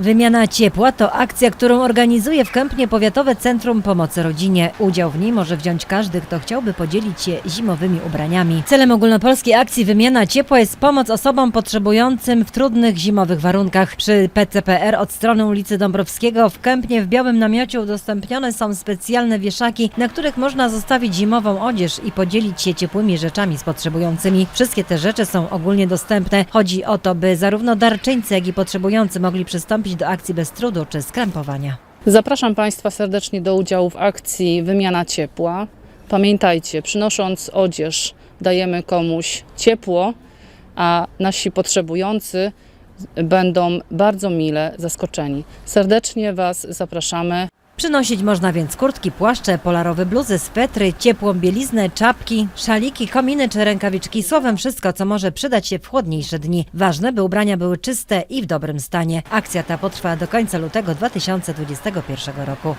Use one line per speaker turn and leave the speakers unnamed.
Wymiana ciepła to akcja, którą organizuje w Kępnie Powiatowe Centrum Pomocy Rodzinie. Udział w niej może wziąć każdy, kto chciałby podzielić się zimowymi ubraniami. Celem ogólnopolskiej akcji Wymiana ciepła jest pomoc osobom potrzebującym w trudnych zimowych warunkach. Przy PCPR od strony ulicy Dąbrowskiego w Kępnie w białym namiocie udostępnione są specjalne wieszaki, na których można zostawić zimową odzież i podzielić się ciepłymi rzeczami z potrzebującymi. Wszystkie te rzeczy są ogólnie dostępne. Chodzi o to, by zarówno darczyńcy, jak i potrzebujący mogli przystąpić do akcji bez trudu czy skrępowania.
Zapraszam Państwa serdecznie do udziału w akcji Wymiana Ciepła. Pamiętajcie, przynosząc odzież, dajemy komuś ciepło, a nasi potrzebujący będą bardzo mile zaskoczeni. Serdecznie Was zapraszamy.
Przynosić można więc kurtki, płaszcze, polarowe bluzy, swetry, ciepłą bieliznę, czapki, szaliki, kominy czy rękawiczki. Słowem wszystko, co może przydać się w chłodniejsze dni. Ważne, by ubrania były czyste i w dobrym stanie. Akcja ta potrwa do końca lutego 2021 roku.